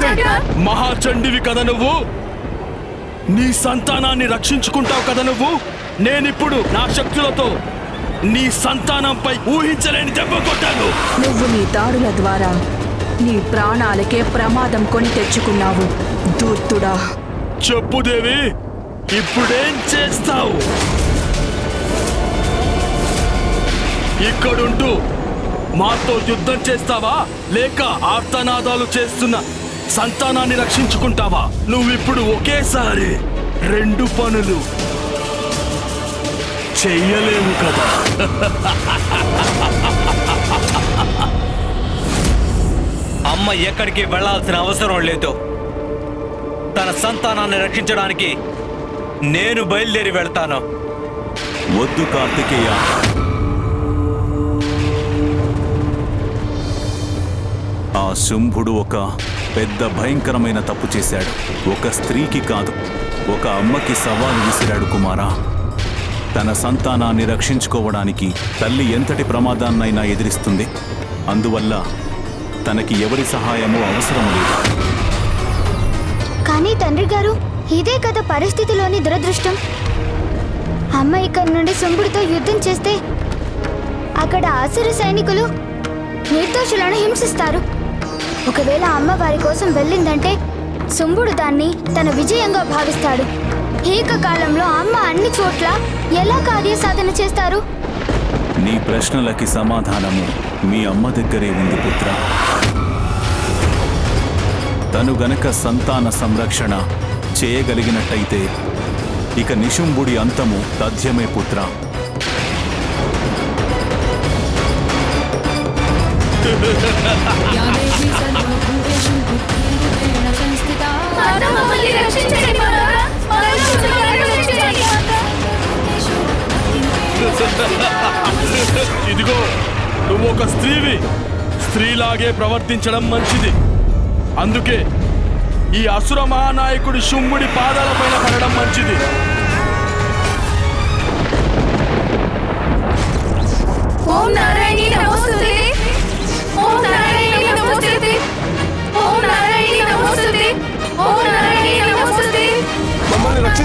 రక్షించండి మహాచండివి కదా నువ్వు. నీ సంతానాన్ని రక్షించుకుంటావు కదా నువ్వు. నేనిప్పుడు నా శక్తులతో నీ సంతానంపై ఊహించలేని దెబ్బ కొట్టాను. నువ్వు నీ దాడుల ద్వారా నీ ప్రాణాలకే ప్రమాదం కొని తెచ్చుకున్నావు. దూర్తుడా చెప్పు దేవి ఇప్పుడేం చేస్తావు? ఇక్కడుంటూ మాతో యుద్ధం చేస్తావా? లేక ఆర్తనాదాలు చేస్తున్న సంతానాన్ని రక్షించుకుంటావా? నువ్విప్పుడు ఒకేసారి రెండు పనులు చెయ్యలేవు కదా. అమ్మ ఎక్కడికి వెళ్ళాల్సిన అవసరం లేదు. తన సంతానాన్ని రక్షించడానికి నేను బయలుదేరి వెళ్తాను. వద్దు కార్తికేయ. ఆ శుంభుడు ఒక పెద్ద భయంకరమైన తప్పు చేశాడు. ఒక స్త్రీకి కాదు ఒక అమ్మకి సవాలు విసిరాడు కుమారా. తన సంతానాన్ని రక్షించుకోవడానికి తల్లి ఎంతటి ప్రమాదాన్నైనా ఎదిరిస్తుంది. అందువల్ల తనకి ఎవరి సహాయమో అవసరం లేదు. కానీ తండ్రి గారు ఇదే కదా పరిస్థితిలోని దురదృష్టం. అమ్మ ఇక్కడ నుండి సుంబుడితో యుద్ధం చేస్తే అక్కడ ఆసుర సైనికులు నిర్దోషులను హింసిస్తారు. ఒకవేళ అమ్మ వారి కోసం వెళ్ళిందంటే శుంభుడు దాన్ని తన విజయంగా భావిస్తాడు. ఏకకాలంలో అమ్మ అన్ని చోట్ల ఎలా కార్యసాధన చేస్తారు? నీ ప్రశ్నలకి సమాధానము మీ అమ్మ దగ్గరే ఉంది పుత్ర. తను గనక సంతాన సంరక్షణ చేయగలిగినట్టయితే ఇక నిశుంభుడి అంతము తథ్యమే పుత్ర. ఇదిగో నువ్వు ఒక స్త్రీవి. స్త్రీలాగే ప్రవర్తించడం మంచిది. అందుకే ఈ అసుర మహానాయకుడి శుంభుడి పాదాలపైన పడడం మంచిది. ఓం నారాయణి నమోస్తుతే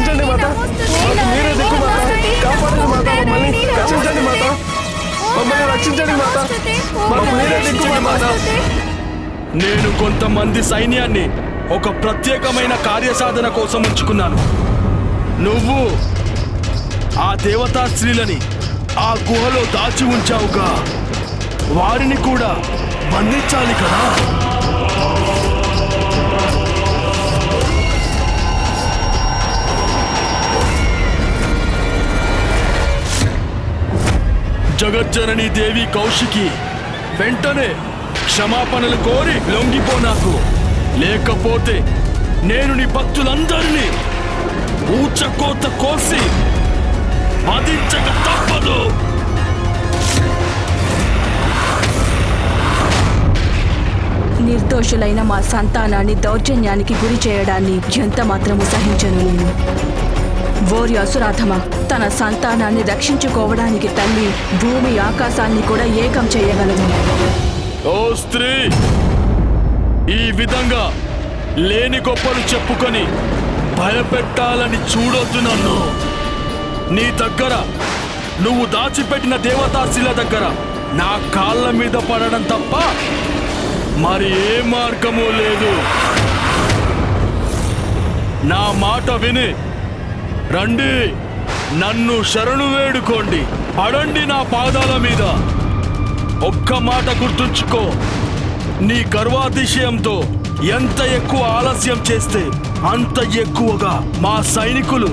రక్షించండి మాత. మీరే దిక్కు మాత. కాపాడండి మాత. మమ్మల్ని రక్షించండి మాత. మమ్మల్ని రక్షించండి మాత. మాకు మీరే దిక్కు మాత. నేను కొంతమంది సైన్యాన్ని ఒక ప్రత్యేకమైన కార్యసాధన కోసం ఉంచుకున్నాను. నువ్వు ఆ దేవతా స్త్రీలని ఆ గుహలో దాచి ఉంచావుగా. వారిని కూడా బంధించాలి కదా? జగజ్జనని దేవి కౌశికి వెంటనే క్షమాపణలు కోరి లొంగిపో నాకు. లేకపోతే నేను నీ భక్తులందరినీ ఊచకోత కోసి వధించక తప్పదు. నిర్దోషులైన మా సంతానాన్ని దౌర్జన్యానికి గురి చేయడాన్ని ఎంత మాత్రము సహించను నేను. ఓరి అసురాధమ తన సంతానాన్ని రక్షించుకోవడానికి తల్లి భూమి ఆకాశాన్ని కూడా ఏకం చేయగలదు. ఓ స్త్రీ! ఈ విధంగా లేని గొప్పలు చెప్పుకొని భయపెట్టాలని చూడొద్దు నన్ను. నీ దగ్గర నువ్వు దాచిపెట్టిన దేవతాశిల దగ్గర నా కాళ్ళ మీద పడడం తప్ప మరి ఏ మార్గము లేదు. నా మాట విని రండి. నన్ను శరణు వేడుకోండి. పడండి నా పాదాల మీద. ఒక్క మాట గుర్తుంచుకో. నీ గర్వాతిశయంతో ఎంత ఎక్కువ ఆలస్యం చేస్తే అంత ఎక్కువగా మా సైనికులు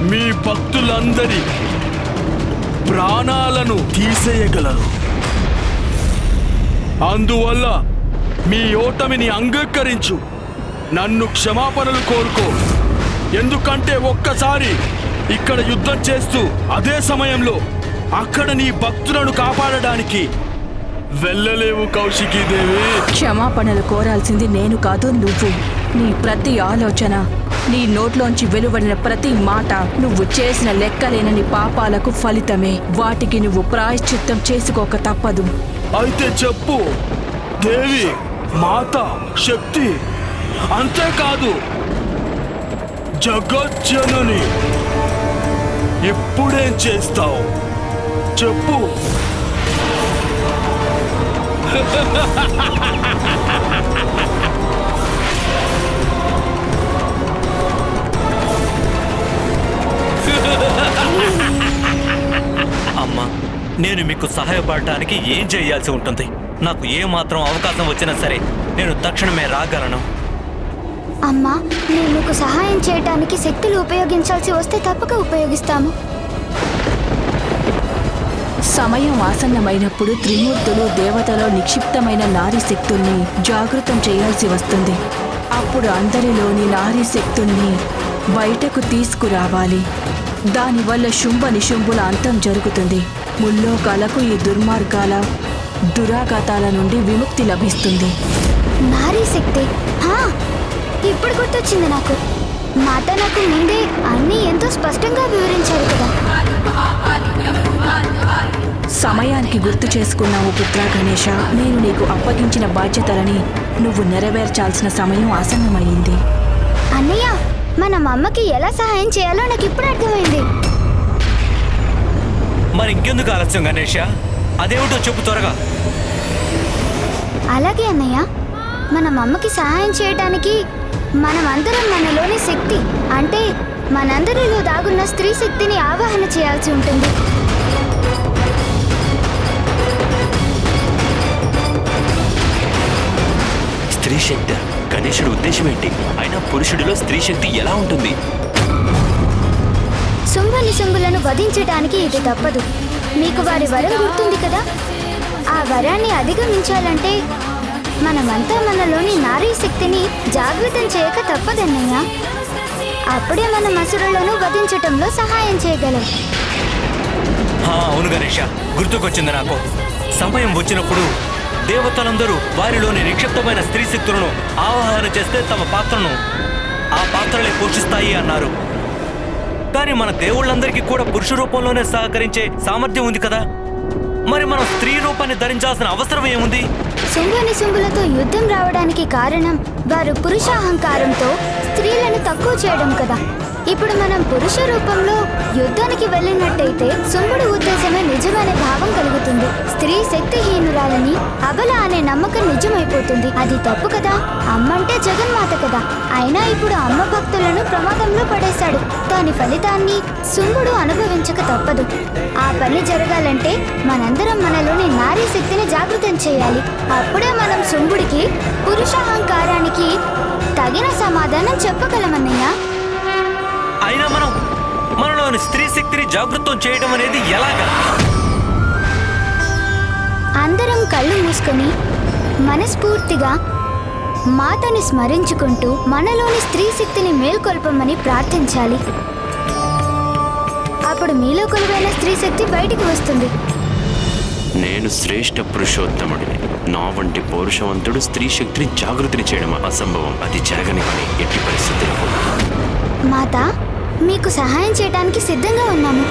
మీ భక్తులందరి ప్రాణాలను తీసేయగలరు. అందువల్ల మీ ఓటమిని అంగీకరించు. నన్ను క్షమాపణలు కోరుకో. ఎందుకంటే ఒక్కసారి ఇక్కడ యుద్ధం చేస్తూ అదే సమయంలో అక్కడ నీ భక్తులను కాపాడడానికి వెళ్ళలేవు కౌశికీ దేవి. క్షమాపణలు కోరాల్సింది నేను కాదు నువ్వు. నీ ప్రతి ఆలోచన నీ నోట్లోంచి వెలువడిన ప్రతి మాట నువ్వు చేసిన లెక్కలేనని పాపాలకు ఫలితమే. వాటికి నువ్వు ప్రాయశ్చిత్తం చేసుకోక తప్పదు. అయితే చెప్పు దేవి మాత శక్తి అంతేకాదు జగజ్జనని. ఇప్పుడేం చేస్తావు? చెప్పు. అమ్మా నేను మీకు సహాయపడటానికి ఏం చేయాల్సి ఉంటుంది? నాకు ఏ మాత్రం అవకాశం వచ్చినా సరే నేను తక్షణమే రాగలను. అమ్మా మేము మీకు సహాయం చేయడానికి శక్తులు ఉపయోగించాల్సి వస్తే తప్పక ఉపయోగిస్తాము. సమయం ఆసన్నమైనప్పుడు త్రిమూర్తులు దేవతలో నిక్షిప్తమైన నారీ శక్తుల్ని జాగృతం చేయాల్సి వస్తుంది. అప్పుడు అందరిలోని నారీ శక్తుల్ని బయటకు తీసుకురావాలి. దానివల్ల శుంభ నిశుంభుల అంతం జరుగుతుంది. ముల్లోకాలకు ఈ దుర్మార్గాల దురాఘాతాల నుండి విముక్తి లభిస్తుంది. నారీ శక్తి? హా, ఇప్పుడు గుర్తొచ్చింది నాకు. మాత నాకు ముందే అన్నీ ఎంతో స్పష్టంగా వివరించారు కదా. సమయానికి గుర్తు చేసుకున్నావు పుత్ర గణేష. నేను నీకు అప్పగించిన బాధ్యతలని నువ్వు నెరవేర్చాల్సిన సమయం ఆసన్నమైంది అన్నయ్య మన అమ్మకి ఎలా సహాయం చేయాలో నాకు ఇప్పుడు అర్థమైంది. మరి ఇంకెందుకు ఆలస్యం గణేష? అదేమిటో చెప్పు త్వరగా. అలాగే అన్నయ్య మన అమ్మకి సహాయం చేయడానికి మనమందరం మనలోని శక్తి అంటే మనందరిలో దాగున్న స్త్రీ శక్తిని ఆవాహన చేయాల్సి ఉంటుంది. స్త్రీ శక్తి గణేశుడి ఉద్దేశం ఏంటి? అయినా పురుషుడిలో స్త్రీ శక్తి ఎలా ఉంటుంది? శుంభ నిశుంభులను వధించడానికి ఇది తప్పదు. మీకు వారి వరం గుర్తుంది కదా? ఆ వరాన్ని అధిగమించాలంటే మనమంతా మనలోని నారీ శక్తిని జాగృతం చేయక తప్పదన్నయ్య. అప్పుడే మనం అసురులను వధించటంలో సహాయం చేయగలం. అవును గణేష గుర్తుకొచ్చింది నాకు. సమయం వచ్చినప్పుడు దేవతలందరూ వారిలోని నిక్షిప్తమైన స్త్రీ శక్తులను ఆవాహన చేస్తే తమ పాత్రను ఆ పాత్రలే పోషిస్తాయి అన్నారు. కానీ మన దేవుళ్ళందరికీ కూడా పురుష రూపంలోనే సహకరించే సామర్థ్యం ఉంది కదా? మరి మనం స్త్రీ రూపాన్ని ధరించాల్సిన అవసరం ఏముంది? శుంభ నిశుంభులతో యుద్ధం రావడానికి కారణం వారు పురుషాహంకారంతో స్త్రీలను తక్కువ చేయడం కదా. ఇప్పుడు మనం పురుష రూపంలో యుద్ధానికి వెళ్ళినట్టయితే శుంభుడి ఉద్దేశమే నిజమనే భావం కలుగుతుంది. స్త్రీ శక్తిహీనురాలని అబల అనే నమ్మకం నిజమైపోతుంది. అది తప్పు కదా? అమ్మంటే జగన్మాత కదా. అయినా ఇప్పుడు అమ్మ భక్తులను ప్రమాదంలో పడేశాడు. దాని ఫలితాన్ని సుమ్ముడు అనుభవించక తప్పదు. ఆ పని జరగాలంటే మనందరం మనలోని నారీ శక్తిని జాగృతం చేయాలి. అప్పుడే మనం సుమ్ముడికి పురుషాహంకారానికి తగిన సమాధానం చెప్పగలమన్నయ్యా. అయినా మనం మనలోని స్త్రీ శక్తిని జాగృతం చేయడం అనేది ఎలాగా? అందరం కళ్ళు మూసుకొని మనస్ఫూర్తిగా మాతని స్మరించుకుంటూ మనలోని స్త్రీ శక్తిని మేల్కొల్పమని ప్రార్థించాలి. అప్పుడు మీలో కొలువైన స్త్రీ శక్తి బయటికి వస్తుంది. నేను శ్రేష్ఠ పురుషోత్తముడిని. నా వంటి పౌరుషవంతుడు స్త్రీ శక్తిని జాగృతిని చేయడం అసంభవం. అది జరగని పని. ఎట్టి పరిస్థితులకు మాత మీకు సహాయం చేయడానికి సిద్ధంగా ఉన్నాము.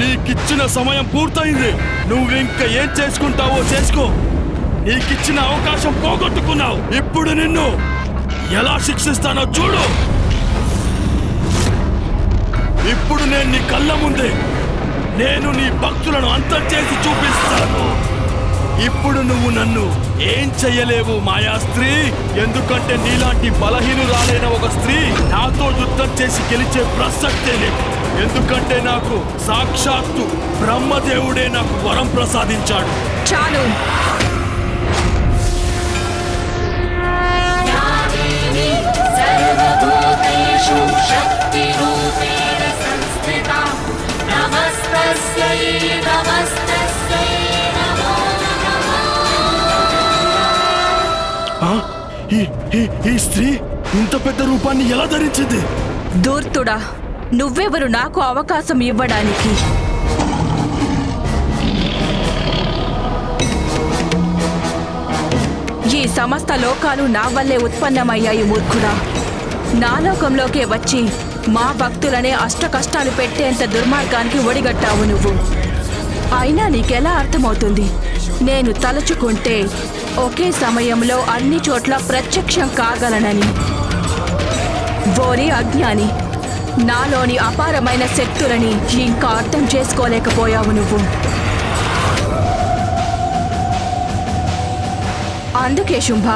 నీకిచ్చిన సమయం పూర్తయింది. నువ్వు ఇంకా ఏం చేసుకుంటావో చేసుకో. నీకిచ్చిన అవకాశం పోగొట్టుకున్నావు. ఇప్పుడు నిన్ను ఎలా శిక్షిస్తానో చూడు. ఇప్పుడు నేను నీ కళ్ళ ముందే నేను నీ భక్తులను అంతం చేసి చూపిస్తాను. ఇప్పుడు నువ్వు నన్ను ఏం చెయ్యలేవు మాయా స్త్రీ. ఎందుకంటే నీలాంటి బలహీనురాలైన ఒక స్త్రీ నాతో యుద్ధం చేసి గెలిచే ప్రసక్తే లేదు. ఎందుకంటే నాకు సాక్షాత్తు బ్రహ్మదేవుడే నాకు వరం ప్రసాదించాడు. చాలు. ఈ స్త్రీ ఇంత పెద్ద రూపాన్ని ఎలా ధరించింది? దూర్తుడా నువ్వెవరు నాకు అవకాశం ఇవ్వడానికి? ఈ సమస్త లోకాలు నా వల్లే ఉత్పన్నమయ్యాయి మూర్ఖుడా. నా లోకంలోకే వచ్చి మా భక్తులనే అష్ట కష్టాలు పెట్టేంత దుర్మార్గానికి ఒడిగట్టావు నువ్వు. అయినా నీకెలా అర్థమవుతుంది? నేను తలుచుకుంటే ఒకే సమయంలో అన్ని చోట్ల ప్రత్యక్షం కాగలనని. ఓరి అజ్ఞాని నాలోని అపారమైన శక్తులని ఇంకా అర్థం చేసుకోలేకపోయావు నువ్వు. అందుకే శుంభ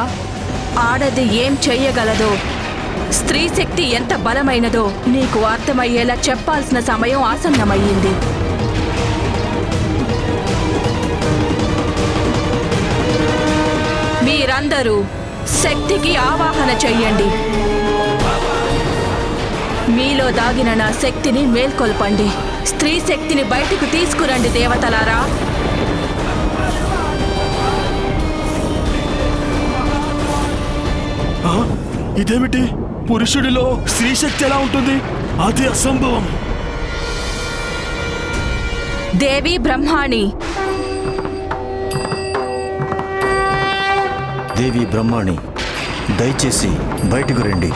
ఆడది ఏం చెయ్యగలదో స్త్రీ శక్తి ఎంత బలమైనదో నీకు అర్థమయ్యేలా చెప్పాల్సిన సమయం ఆసన్నమయ్యింది. మీరందరూ శక్తికి ఆవాహన చెయ్యండి. మీలో దాగిన నా శక్తిని మేల్కొల్పండి. స్త్రీ శక్తిని బయటకు తీసుకురండి దేవతలారా? ఇదేమిటి? పురుషుడిలో స్త్రీ శక్తి ఎలా ఉంటుంది? అది అసంభవం. దేవి బ్రహ్మాణి దేవి బ్రహ్మాణి దయచేసి బయటకు రండి.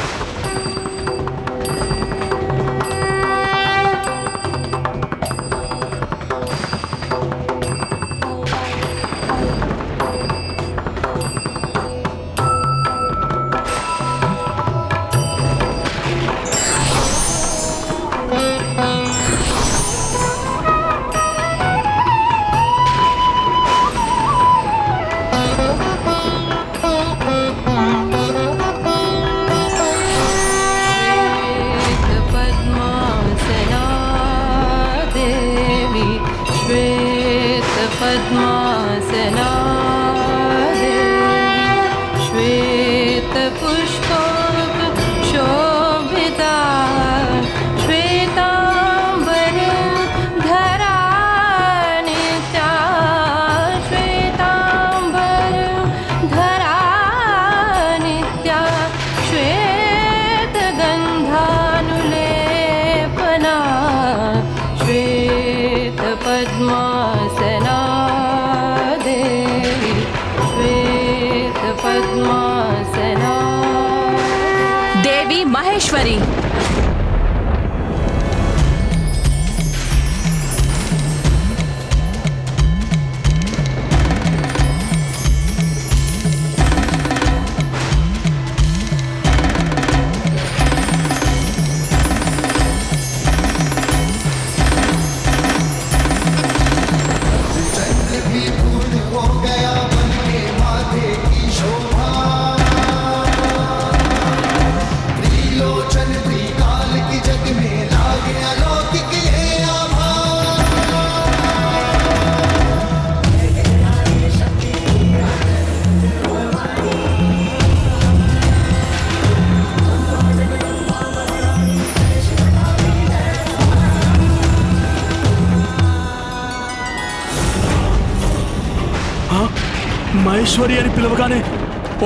మహేశ్వరి అని పిలవగానే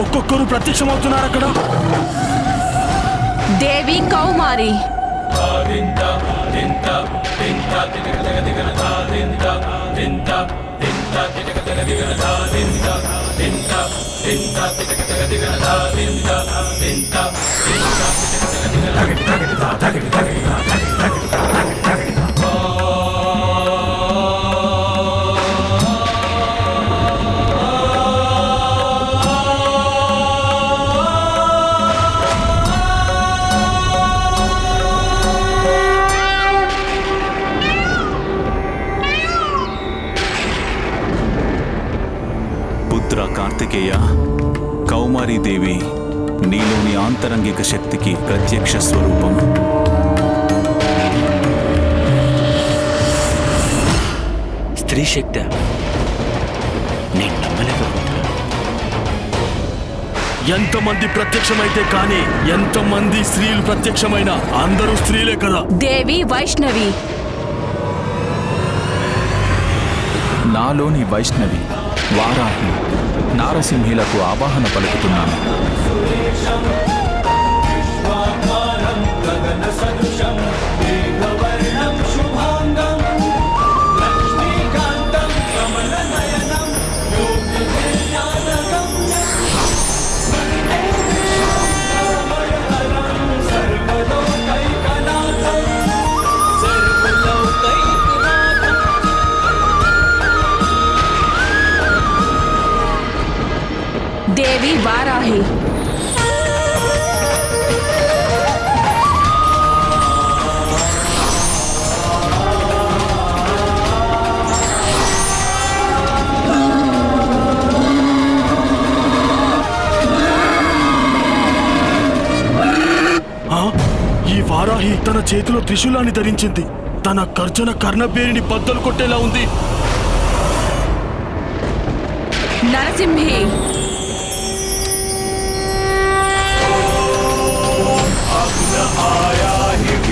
ఒక్కొక్కరు ప్రత్యక్షమవుతున్నారు అక్కడ దేవి కౌమారి పుత్ర ఆంతరంగిక శక్తికి ప్రత్యక్ష స్వరూపం. స్త్రీ శక్తి నేను నమ్మలేకపోతున్నాను ఎంతమంది ప్రత్యక్షమైతే కానీ ఎంతమంది స్త్రీలు ప్రత్యక్షమైన అందరూ స్త్రీలే కదా. దేవి వైష్ణవి. నాలోని వైష్ణవి వారాహి నారసింహిలకు ఆవాహన పలుకుతున్నాను. సదృశం చేతిలో త్రిశూలాన్ని ధరించింది. తన గర్జన కర్ణబేరిని బద్దలు కొట్టేలా ఉంది. నరసింహి.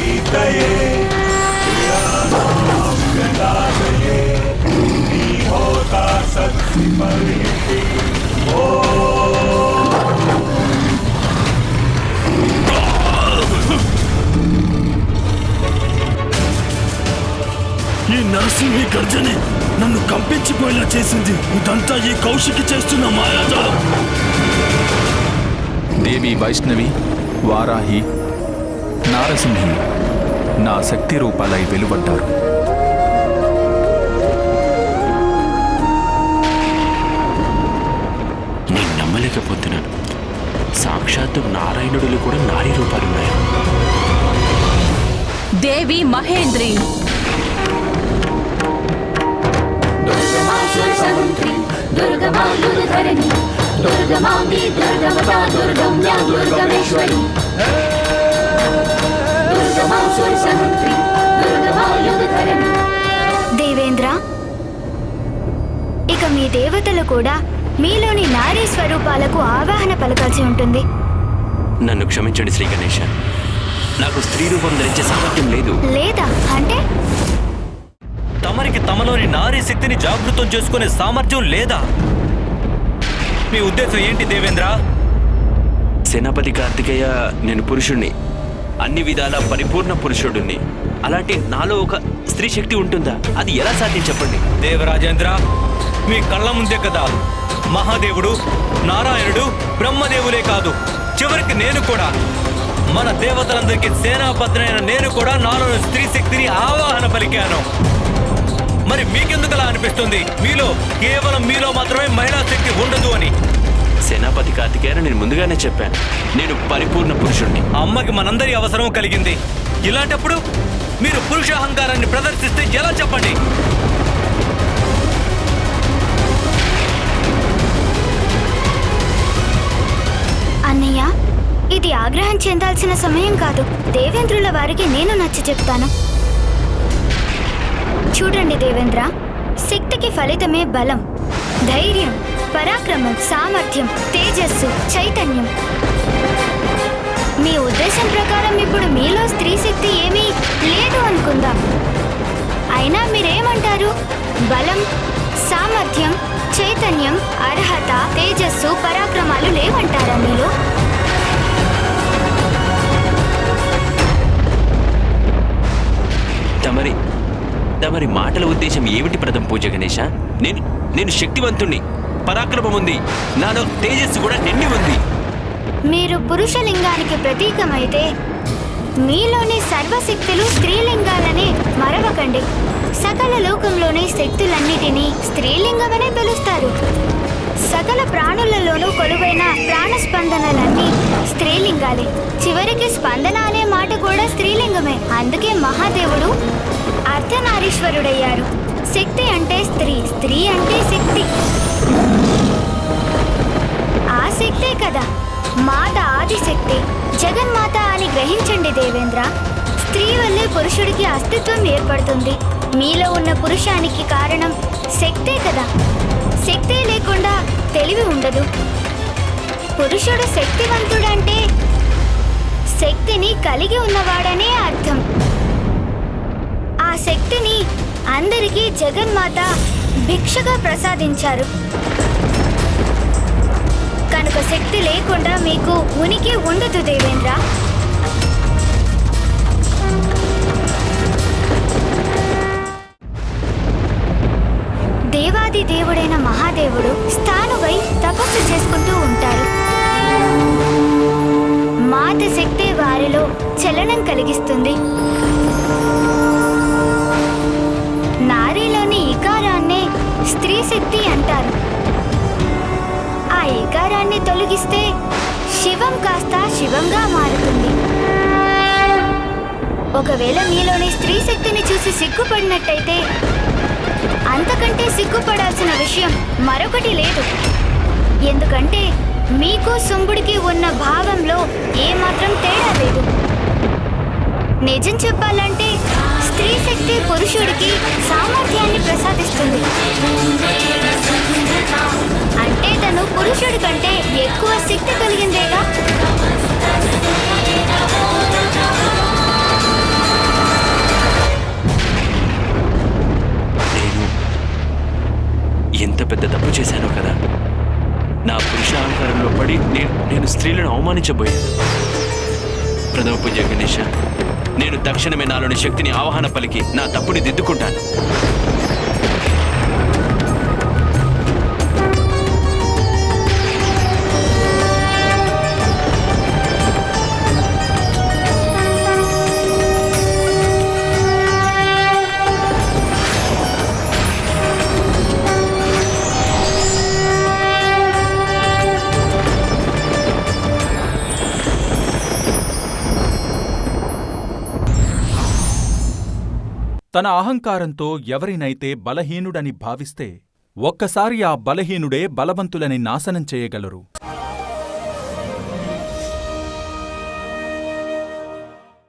ఈ నరసింహి గర్జనే నన్ను కంపించిపోయేలా చేసింది. ఇదంతా ఈ కౌశికి చేస్తున్న మాయాజాలం. దేవి వైష్ణవి వారాహి నారసింహి నా శక్తి రూపాలై వెలువడ్డారు. నేను నమ్మలేకపోతున్నాను. సాక్షాత్తు నారాయణుడులు కూడా నారీ రూపాలున్నాయి. దేవి మహేంద్రి. దేవేంద్ర ఇక మీ దేవతలు కూడా మీలోని నారీ స్వరూపాలకు ఆవాహన పలకాల్సి ఉంటుంది. నన్ను క్షమించండి శ్రీ గణేష నాకు స్త్రీ రూపం ధరించే సామర్థ్యం లేదు. లేదా? అంటే? తమరికి తమలోని నారీ శక్తిని జాగృతం చేసుకునే సామర్థ్యం లేదా? మీ ఉద్దేశం ఏంటి దేవేంద్ర? సేనాపతి కార్తికేయ నేను పురుషుణ్ణి. అన్ని విధాల పరిపూర్ణ పురుషుడిని అలాంటి నాలో ఒక స్త్రీ శక్తి ఉంటుందా? అది ఎలా సాధ్యం చెప్పండి? దేవరాజేంద్ర మీ కళ్ళ ముందే కదా. మహాదేవుడు నారాయణుడు బ్రహ్మదేవులే కాదు. చివరికి నేను కూడా. మన దేవతలందరికీ సేనాపతినైన నేను కూడా నాలోని స్త్రీ శక్తిని ఆవాహన పలికాను. మరి మీకెందుకలా అనిపిస్తుంది? మీలో కేవలం మీలో మాత్రమే మహిళా శక్తి ఉండదు అని. సేనాపతి కార్తికేయ నేను ముందుగానే చెప్పాను. నేను పరిపూర్ణ పురుషుణ్ణి. అమ్మకి మనందరి అవసరం కలిగింది. ఇలాంటప్పుడు మీరు పురుష అహంకారాన్ని ప్రదర్శిస్తే ఎలా చెప్పండి? అన్నయ్య ఇది ఆగ్రహం చెందాల్సిన సమయం కాదు. దేవేంద్రుల వారికి నేను నచ్చ చెప్తాను చూడండి దేవేంద్ర. శక్తికి ఫలితమే బలం ధైర్యం పరాక్రమం సామర్థ్యం తేజస్సు చైతన్యం. మీ ఉద్దేశం ప్రకారం ఇప్పుడు మీలో స్త్రీ శక్తి ఏమీ లేదు అనుకుందాం. అయినా మీరేమంటారు? బలం సామర్థ్యం చైతన్యం అర్హత తేజస్సు పరాక్రమాలు లేవంటారా మీలో? తమరి మాటల ఉద్దేశం ఏమిటి ప్రథమ పూజ గణేష? నేను నేను శక్తివంతుణ్ణి. పరాక్రమం ఉంది నాలో తేజస్సు కూడా నిండి ఉంది. మీరు పురుషలింగానికి ప్రతీకమైతే మీలోని సర్వశక్తులు స్త్రీలింగాలని మరవకండి. సకల లోకంలోని శక్తులన్నిటినీ స్త్రీలింగమనే పిలుస్తారు. సకల ప్రాణులలోనూ కొలువైన ప్రాణ స్పందనలన్నీ స్త్రీలింగాలే. చివరికి స్పందన అనే మాట కూడా స్త్రీలింగమే. అందుకే మహాదేవుడు అర్ధనారీశ్వరుడయ్యారు శక్తి అంటే స్త్రీ స్త్రీ అంటే శక్తి. ఆ శక్తే కదా మాత ఆదిశక్తి జగన్మాత అని గ్రహించండి దేవేంద్ర. స్త్రీ వల్లే పురుషుడికి అస్తిత్వం ఏర్పడుతుంది. మీలో ఉన్న పురుషానికి కారణం శక్తే కదా. శక్తే లేకుండా తెలివి ఉండదు. పురుషుడు శక్తివంతుడంటే శక్తిని కలిగి ఉన్నవాడనే అర్థం. శక్తిని అందరికీ జగన్మాత భిక్షగా ప్రసాదించారు. కనుక శక్తి లేకుండా మీకు ఉనికి ఉండదు దేవేంద్ర. దేవాది దేవుడైన మహాదేవుడు స్థానువై తపస్సు చేసుకుంటూ ఉంటారు మాత శక్తి వారిలో చలనం కలిగిస్తుంది. స్త్రీ శక్తి అంటారు. ఆ ఏకారాన్ని తొలగిస్తే శివం కాస్త శివంగా మారుతుంది. ఒకవేళ మీలోని స్త్రీ శక్తిని చూసి సిగ్గుపడినట్టయితే అంతకంటే సిగ్గుపడాల్సిన విషయం మరొకటి లేదు. ఎందుకంటే మీకు శుంభుడికి ఉన్న భావంలో ఏమాత్రం తేడా లేదు. నిజం చెప్పాలంటే స్త్రీ శక్తి పురుషుడికి సామర్థ్యాన్ని ప్రసాదిస్తుంది. అంటే తను పురుషుడి కంటే ఎక్కువ శక్తి కలిగిందేగా? ఎంత పెద్ద తప్పు చేశానో కదా. నా పురుష అహంకారంలో పడి నేను నేను స్త్రీలను అవమానించబోయాను. ప్రథమ పూజ గణేష. నేను తక్షణమే నాలోని శక్తిని ఆవాహన పలికి నా తప్పుని దిద్దుకుంటాను. తన అహంకారంతో ఎవరినైతే బలహీనుడని భావిస్తే ఒక్కసారి ఆ బలహీనుడే బలవంతులని నాశనం చేయగలరు.